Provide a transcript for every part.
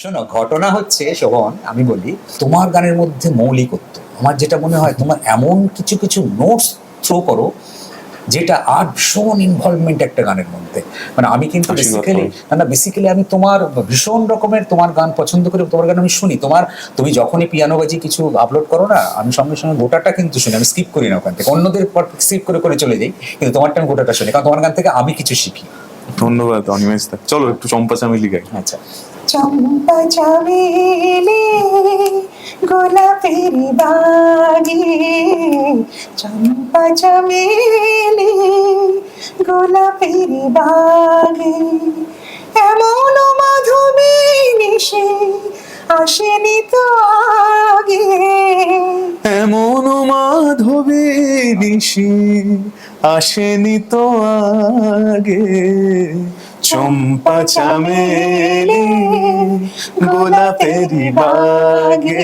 শোনো ঘটনা হচ্ছে শোভন আমি বলি তোমার গানের মধ্যে মৌলিকত্ব। আমার যেটা মনে হয় তোমার এমন কিছু কিছু নোটস থ্রো করো যেটা আর ভীষণ ইনভলভমেন্ট একটা গানের মধ্যে। মানে আমি কিন্তু বেসিক্যালি। না বেসিক্যালি আমি তোমার ভীষণ রকমের তোমার গান পছন্দ করি তোমার গান আমি শুনি। তোমার তুমি যখনই পিয়ানো বাজি কিছু আপলোড করো না আমি সঙ্গে সঙ্গে গোটাটা কিন্তু শুনি আমি স্কিপ করি না ওখান থেকে। অন্যদের পর স্কিপ করে করে চলে যাই কিন্তু তোমারটা আমি গোটাটা শুনি কারণ তোমার গান থেকে আমি কিছু শিখি। ধন্যবাদ অনিমেষ দা। চলো একটু চম্পা চামেলি গাই। আচ্ছা। চম্পা চামেলি গোলাপের বাগে চম্পা চামেলি গোলাপের বাগে এমন মাধবী নিশে আসেনি তো আগে। এমন মাধবী নিশি আসেনি তো আগে। চম্পা চামেলি গোলাপেরি বাগে।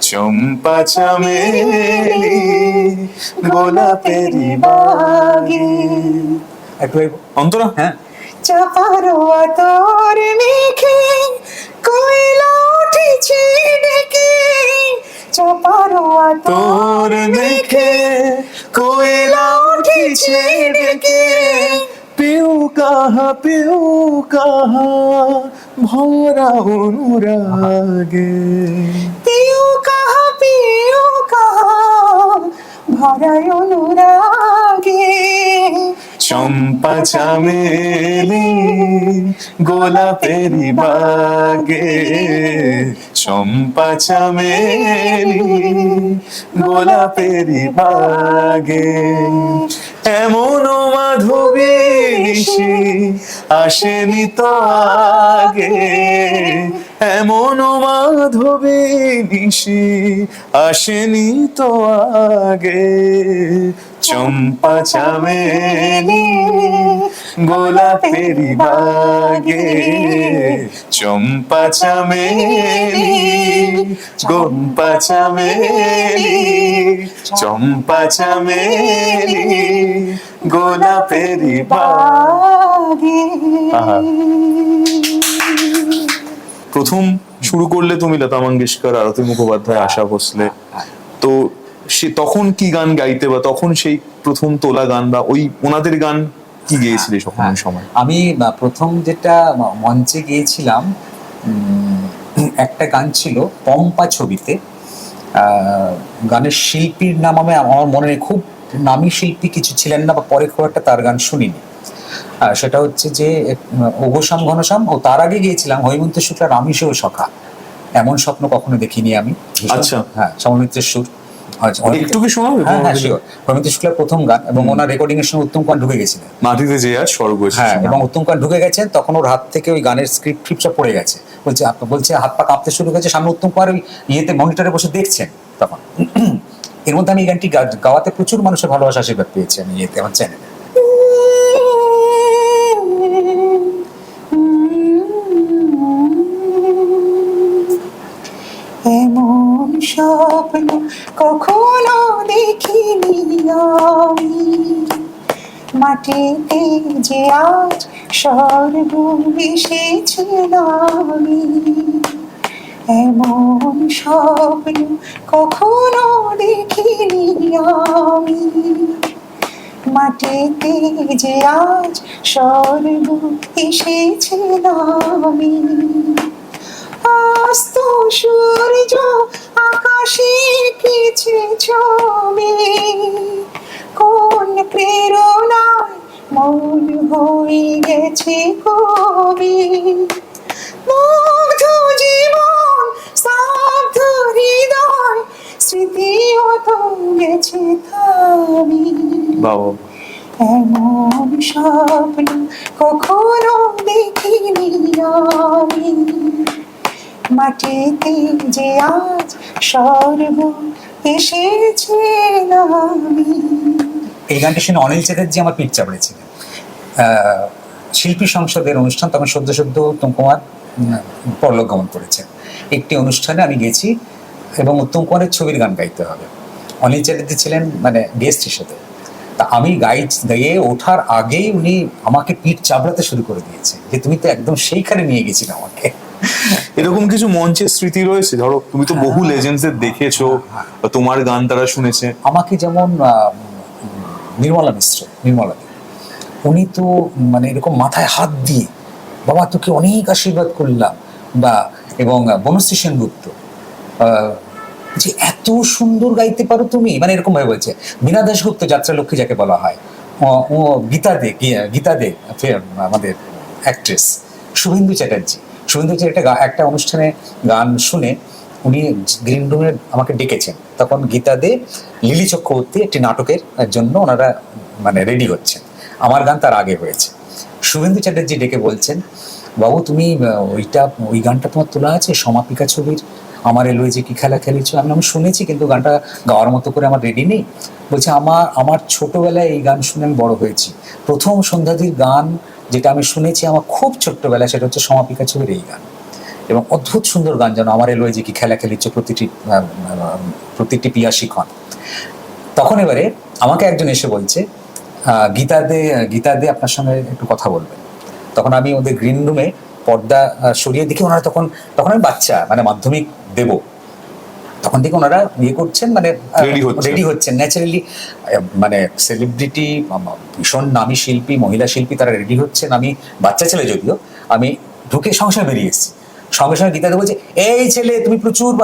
চম্পা চামেলি গোলাপেরি বাগে। এই- অন্তরা হ্যাঁ। চাপারোয়া তোর মেঘে কয়লা উঠেছে ডেকে। চাপারোয়া তোর দেখে কোয়েলা উঠেছে ডেকে। কাহা পেউ কাহা ভরা অনুরাগে। পেও কাহা পেও কাহা ভরা অনুরাগে। চম্পা চামেলি গোলাপেরি বাগে। চম্পা চামেলি গোলাপেরি বাগে। এমন মাধবী আসেনি তো আগে। এমন মাধবী নিশি, আসেনি তো আগে। চম্পা চামেলি, গোলাপেরি বাগে। চম্পা চামেলি, গোম্পা চামেলি, চম্পা চামেলি, গোলাপেরি বাগে। প্রথম শুরু করলে তুমি লতা মঙ্গেশকর আরতি মুখোপাধ্যায় আশা ভোসলে। তো সে তখন কি গান গাইতে বা তখন সেই প্রথম তোলা গান বা ওই ওনাদের গান কি গেয়েছিলে তখন সময়? আমি প্রথম যেটা মঞ্চে গিয়েছিলাম একটা গান ছিল পম্পা ছবিতে। গানের শিল্পীর নাম আমি আমার মনে নেই খুব নামী শিল্পী কিছু ছিলেন না বা পরে খুব একটা তার গান শুনিনি। সেটা হচ্ছে যে ওঘোশ্যাম ঘনশ্যাম ও তার আগে গিয়েছিলাম হৈমন্ত শুক্লার আমিষ ও সখা। এমন স্বপ্ন কখনো দেখিনি আমি। আচ্ছা। হ্যাঁ সমমিত্রের সুর। একটু কি শোনাবে? হ্যাঁ হ্যাঁ sure। হৈমন্ত শুক্লার প্রথম গান এবং ওনার রেকর্ডিং এর সময় উত্তম কুমার ঢুকে গেছিলেন মাটিতে যে আজ স্বর্গ হ্যাঁ এবং উত্তম কুমার ঢুকে গেছেন তখন ওর হাত থেকে ওই গানের স্ক্রিপ্ট ফ্রিপ্ট পড়ে গেছে। বলছে বলছে হাত পা কাঁপতে শুরু করেছে সামনে উত্তম কুমার ওই ইয়েতে মনিটরে বসে দেখছেন তখন। এর মধ্যে আমি এই গানটি গাওয়াতে প্রচুর মানুষের ভালোবাসা আশীর্বাদ পেয়েছি আমি ইয়েতে আমার চ্যানেলে স্বপ্ন কখনো দেখিনি আমি। মাটিতে যে আজ স্বর্গ এসেছিল আমি, এমন স্বপ্ন কখনো দেখিনি আমি। মাটিতে যে আজ স্বর্গ এসেছিল আমি। অস্ত সূর্য আকাশে কিছু ছবি। কোন প্রেরণায় মন হয়ে গেছে কবি। মুগ্ধ জীবন স্তব্ধ হৃদয় স্মৃতি অত গেছে থামি। এমন স্বপ্ন কখনো দেখিনি আমি। মাটিতে যে আজ স্বর্গ এসেছে আমি। এই গানটি শুনে অনিল চ্যাটার্জি আমার পিঠ চাপড়েছিলেন। শিল্পী সংসদের অনুষ্ঠান তখন সদ্য সদ্য উত্তম কুমার উম, পরলোক গমন করেছেন। একটি অনুষ্ঠানে আমি গেছি এবং উত্তম কুমারের ছবির গান গাইতে হবে। অনিল চ্যাটার্জি ছিলেন মানে গেস্ট হিসেবে। তা আমি গাই গাইয়ে ওঠার আগেই উনি আমাকে পিঠ চাপড়াতে শুরু করে দিয়েছে যে তুমি তো একদম সেইখানে নিয়ে গেছিলে আমাকে। এরকম কিছু মঞ্চের স্মৃতি রয়েছে? ধরো তুমি তো বহু লেজেন্ডসদের দেখেছ তোমার গান তারা শুনেছে। আমাকে যেমন নির্মলা মিশ্র নির্মলা উনি তো মানে এরকম মাথায় হাত দিয়ে বাবা তোকে অনেক আশীর্বাদ করলাম। বা এবং বনশ্রী সেনগুপ্ত যে এত সুন্দর গাইতে পারো তুমি? মানে এরকম ভাবে বলছে বীণা দাশগুপ্ত যাত্রা লক্ষ্মী যাকে বলা হয়। ও- গীতা দে গীতা দে আমাদের অ্যাক্ট্রেস শুভেন্দু চ্যাটার্জি। চ্যাটার্জি একটা একটা অনুষ্ঠানে গান শুনে উনি গ্রিন রুমে আমাকে ডেকেছেন। তখন গীতা দে লিলি চক্রবর্তী একটি নাটকের জন্য ওনারা মানে রেডি হচ্ছেন। আমার গান তার আগে হয়েছে। শুভেন্দু চ্যাটার্জি ডেকে বলছেন, বাবু, তুমি ওইটা, ওই গানটা তোমার তোলা আছে? সমাপিকা ছবির? আমার এলো যে কি খেলা খেলেছো? আমি আমি শুনেছি, কিন্তু গানটা গাওয়ার মতো করে আমার রেডি নেই। বলছে, আমার আমার ছোটবেলায় এই গান শুনে আমি বড় হয়েছি। প্রথম সন্ধ্যাদির গান যেটা আমি শুনেছি আমার খুব ছোট্টবেলায়, সেটা হচ্ছে সমাপিকা ছবির এই গান। এবং অদ্ভুত সুন্দর গান যেন আমার এলো যে কি খেলা খেলিচ্ছে প্রতিটি প্রতিটি পিয়াসী ক্ষণ। তখন এবারে আমাকে একজন এসে বলছে গীতা দে গীতা দে আপনার সঙ্গে একটু কথা বলবেন তখন আমি ওদের গ্রিন রুমে পর্দা সরিয়ে দেখি, ওনারা তখন তখন আমি বাচ্চা মানে মাধ্যমিক দেব। তখন থেকে ওনারা ইয়ে করছেন মানে। রেডি হচ্ছেন। ন্যাচারালি মানে সেলিব্রিটি ভীষণ নামী শিল্পী মহিলা শিল্পী তারা রেডি হচ্ছেন। আমি বাচ্চা ছেলে যদিও আমি ঢুকে সংসার বেরিয়ে এসেছি। সঙ্গে সঙ্গে গীতাতে বলছে এই ছেলে তুমি প্রচুর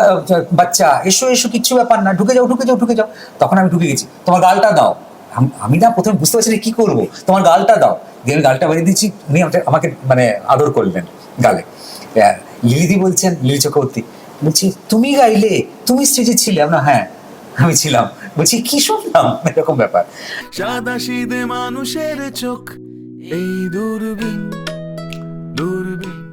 বাচ্চা এসো এসো কিচ্ছু ব্যাপার না ঢুকে যাও ঢুকে যাও ঢুকে যাও। তখন আমি ঢুকে গেছি। তোমার গালটা দাও। আমি না প্রথমে বুঝতে পারছি না কি করব। তোমার গালটা দাও। দিয়ে আমি গালটা বেরিয়ে দিচ্ছি। উনি আমাকে- মানে আদর করলেন গালে। লিলিদি বলছেন লিলি চক্রবর্তী বলছি, তুমি গাইলে, তুমি স্টেজে ছিলে? আমরা হ্যাঁ আমি ছিলাম। বলছি, কি শুনলাম? এরকম ব্যাপার। সাদা মানুষের চোখ, এই দূরবীন দূরবীন।